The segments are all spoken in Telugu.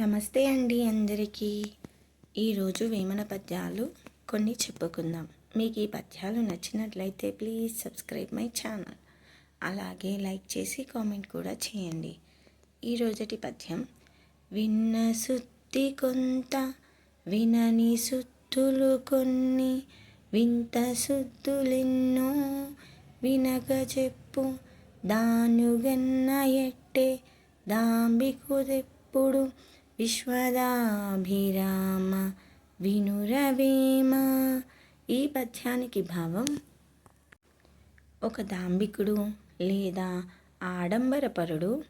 నమస్తే అండి అందరికీ. ఈరోజు వేమన పద్యాలు కొన్ని చెప్పుకుందాం. మీకు ఈ పద్యాలు నచ్చినట్లయితే ప్లీజ్ సబ్స్క్రైబ్ మై ఛానల్. అలాగే లైక్ చేసి కామెంట్ కూడా చేయండి. ఈరోజటి పద్యం విన్న సుత్తి కొంత వినని సుత్తులు కొన్ని వింత సుత్తులెన్నో వినక చెప్పు దానుగన్న ఎట్టే దాంబికుదెప్పుడు విశ్వదాభిరామ వినురవేమ. ఈ పద్యానికి భావం ఒక దాంబికుడు లేదా ఆడంబరపరుడు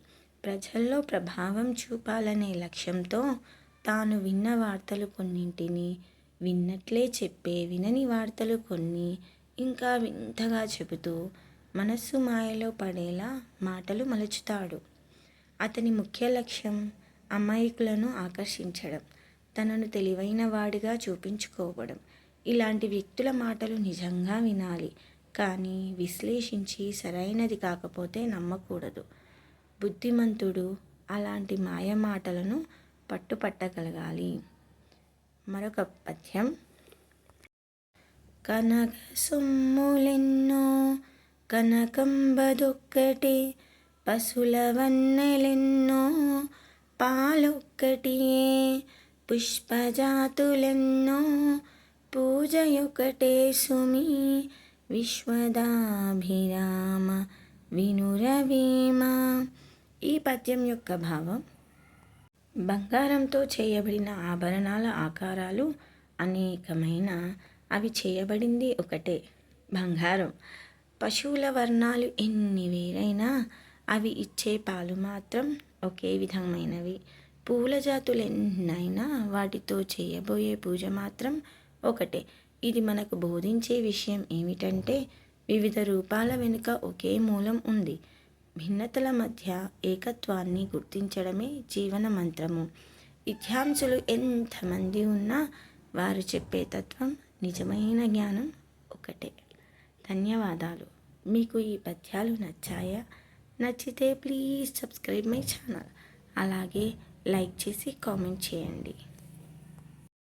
ప్రజల్లో ప్రభావం చూపాలనే లక్ష్యంతో తాను విన్న వార్తలు కొన్నింటిని విన్నట్లే చెప్పే వినని వార్తలు కొన్ని ఇంకా వింతగా చెబుతూ మనస్సు మాయలో పడేలా మాటలు మలుచుతాడు. అతని ముఖ్య లక్ష్యం అమాయకులను ఆకర్షించడం తనను తెలివైన వాడిగా చూపించుకోవడం. ఇలాంటి వ్యక్తుల మాటలు నిజంగా వినాలి కానీ విశ్లేషించి సరైనది కాకపోతే నమ్మకూడదు. బుద్ధిమంతుడు అలాంటి మాయ మాటలను పట్టుపట్టగలగాలి. మరొక పద్యం. కనక సొమ్ములెన్నో కనకంబదొక్కటి పశుల వన్నెలెన్నో పాలొక్కటియే పుష్పజాతులెన్నో పూజయొకటే సుమి విశ్వదాభిరామ వినురవీమ. ఈ పద్యం యొక్క భావం బంగారంతో చేయబడిన ఆభరణాల ఆకారాలు అనేకమైన అవి చేయబడింది ఒకటే బంగారం. పశువుల వర్ణాలు ఎన్ని వేరైనా అవి ఇచ్చే పాలు మాత్రం ఒకే విధమైనవి. పూల జాతులు ఎన్నైనా వాటితో చేయబోయే పూజ మాత్రం ఒకటే. ఇది మనకు బోధించే విషయం ఏమిటంటే వివిధ రూపాల వెనుక ఒకే మూలం ఉంది. భిన్నతల మధ్య ఏకత్వాన్ని గుర్తించడమే జీవన మంత్రము. విద్యాంసులు ఎంతమంది ఉన్నా వారు చెప్పే తత్వం నిజమైన జ్ఞానం ఒకటే. ధన్యవాదాలు. మీకు ఈ పద్యాలు నచ్చాయా? నచ్చితే ప్లీజ్ సబ్స్క్రైబ్ మై ఛానల్. అలాగే లైక్ చేసి కామెంట్ చేయండి.